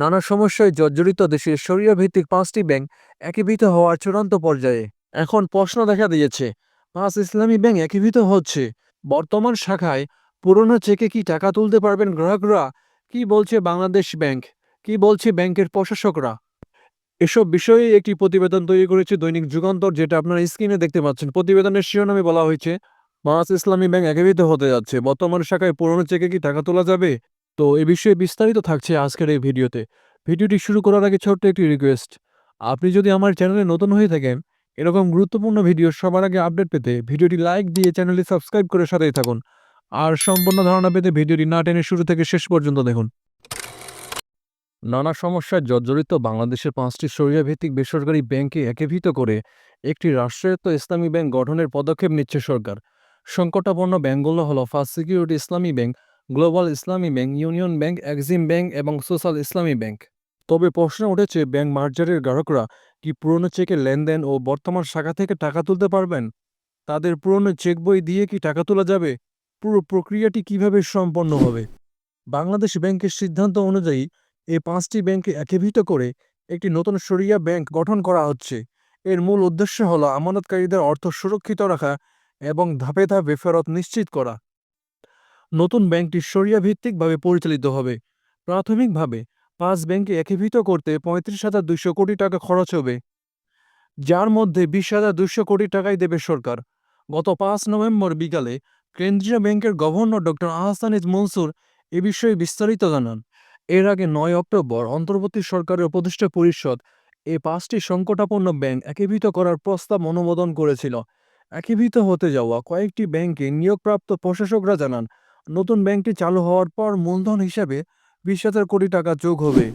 নানা সমস্যায় জর্জরিত দেশের সরিয়া ভিত্তিক পাঁচটি ব্যাংক একীভূত হওয়ার চূড়ান্ত পর্যায়ে। এখন প্রশ্ন দেখা দিয়েছে, পাঁচ ইসলামী ব্যাংক একীভূত হচ্ছে? বর্তমান শাখায় পুরনো চেকে কি টাকা তুলতে পারবেন গ্রাহকরা? কি বলছে বাংলাদেশ ব্যাংক? কি বলছে ব্যাংকের প্রশাসকরা? এসব বিষয়ে একটি প্রতিবেদন তৈরি করেছে দৈনিক যুগান্তর, যেটা আপনারা স্ক্রিনে দেখতে পাচ্ছেন। প্রতিবেদনের শিরোনামে বলা হয়েছে, পাঁচ ইসলামী ব্যাংক একীভূত হতে যাচ্ছে। বর্তমান শাখায় পুরনো চেকে কি টাকা তোলা যাবে? তো এ বিষয়ে বিস্তারিত থাকছে আজকের এই ভিডিওতে। ভিডিওটি শুরু করার আগে ছোট্ট একটি রিকোয়েস্ট আপনি যদি আমার চ্যানেলে নতুন হয়ে থাকেন, এরকম গুরুত্বপূর্ণ ভিডিও সবার আগে আপডেট পেতে ভিডিওটি লাইক দিয়ে চ্যানেলটি সাবস্ক্রাইব করে সাথেই থাকুন। আর সম্পূর্ণ ধারণা পেতে ভিডিওটি না টেনে শুরু থেকে শেষ পর্যন্ত দেখুন। নানা সমস্যায় জর্জরিত বাংলাদেশের পাঁচটি সরিয়া ভিত্তিক বেসরকারি ব্যাংকে একীভূত করে একটি রাষ্ট্রায়ত্ত ইসলামী ব্যাংক গঠনের পদক্ষেপ নিচ্ছে সরকার। সংকটাপন্ন ব্যাংকগুলো হলো First Security Islami Bank Global Islami Bank, Union Bank, Exim Bank এবং সোশ্যাল ইসলামী ব্যাংক। তবে প্রশ্ন উঠেছে, ব্যাংক মার্জারের গ্রাহকরা কি পুরনো চেকে লেনদেন ও বর্তমান শাখা থেকে টাকা তুলতে পারবেন? তাদের পুরনো চেক বই দিয়ে কি টাকা তোলা যাবে? পুরো প্রক্রিয়াটি কীভাবে সম্পন্ন হবে? বাংলাদেশ ব্যাংকের সিদ্ধান্ত অনুযায়ী এই পাঁচটি ব্যাংকে একীভূত করে একটি নতুন সরিয়া ব্যাংক গঠন করা হচ্ছে। এর মূল উদ্দেশ্য হল আমানতকারীদের অর্থ সুরক্ষিত রাখা এবং ধাপে ধাপে ফেরত নিশ্চিত করা। নতুন ব্যাংকটি সরিয়া ভিত্তিকভাবে পরিচালিত হবে। প্রাথমিকভাবে, পাঁচ ব্যাংকে একীভূত করতে পঁয়ত্রিশ হাজার দুইশো কোটি টাকা খরচ হবে। যার মধ্যে বিশ হাজার দুইশো কোটি টাকাই দেবে সরকার। গত পাঁচ নভেম্বর বিকালে কেন্দ্রীয় ব্যাংকের গভর্নর ডক্টর আহসানিজ মনসুর এ বিষয়ে বিস্তারিত জানান। এর আগে নয় অক্টোবর অন্তর্বর্তী সরকারের উপদেষ্টা পরিষদ এ পাঁচটি সংকটাপন্ন ব্যাংক একীভূত করার প্রস্তাব অনুমোদন করেছিল। একীভূত হতে যাওয়া কয়েকটি ব্যাংকে নিয়োগপ্রাপ্ত প্রশাসকরা জানান নতুন ব্যাংকটি চালু হওয়ার পর মূলধন হিসাবে বিশ হাজার কোটি টাকা যোগ হবে।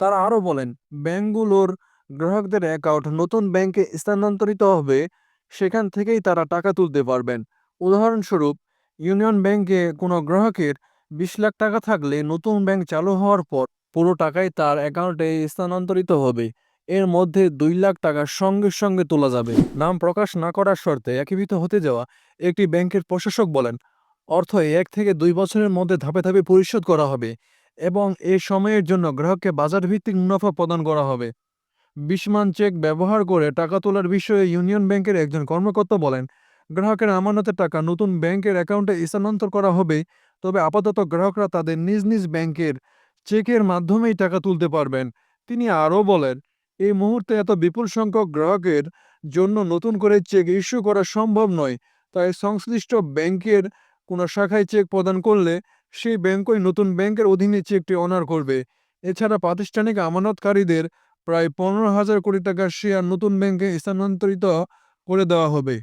তারা আরও বলেন ব্যাংকগুলোর গ্রাহকদের অ্যাকাউন্ট নতুন ব্যাংকে স্থানান্তরিত হবে, সেখান থেকেই তারা টাকা তুলতে পারবেন। উদাহরণস্বরূপ, ইউনিয়ন ব্যাংকে কোনো গ্রাহকের বিশ লাখ টাকা থাকলে নতুন ব্যাংক চালু হওয়ার পর পুরো টাকাই তার অ্যাকাউন্টে স্থানান্তরিত হবে। এর মধ্যে দুই লাখ টাকা সঙ্গে সঙ্গে তোলা যাবে। নাম প্রকাশ না করার শর্তে একীভূত হতে যাওয়া একটি ব্যাংকের প্রশাসক বলেন অর্থ এক থেকে দুই বছরের মধ্যে ধাপে ধাপে পরিশোধ করা হবে এবং এ সময়ের জন্য গ্রাহককে বাজার ভিত্তিক মুনাফা প্রদান করা হবে। বিশমান চেক ব্যবহার করে টাকা তোলার বিষয়ে ইউনিয়ন ব্যাংকের একজন কর্মকর্তা বলেন, গ্রাহকের আমানতের টাকা নতুন ব্যাংকের অ্যাকাউন্টে স্থানান্তর করা হবে, তবে আপাতত গ্রাহকরা তাদের নিজ নিজ ব্যাংকের চেকের মাধ্যমেই টাকা তুলতে পারবেন। তিনি আরও বলেন, এই মুহূর্তে এত বিপুল সংখ্যক গ্রাহকের জন্য নতুন করে চেক ইস্যু করা সম্ভব নয়, তাই সংশ্লিষ্ট ব্যাংকের কোনো শাখায় চেক প্রদান করলে সেই ব্যাংকই নতুন ব্যাংকের অধীনে চেকটি অনার করবে। এছাড়া প্রাতিষ্ঠানিক আমানতকারীদের প্রায় পনেরো হাজার কোটি টাকার শেয়ার নতুন ব্যাংকে স্থানান্তরিত করে দেওয়া হবে।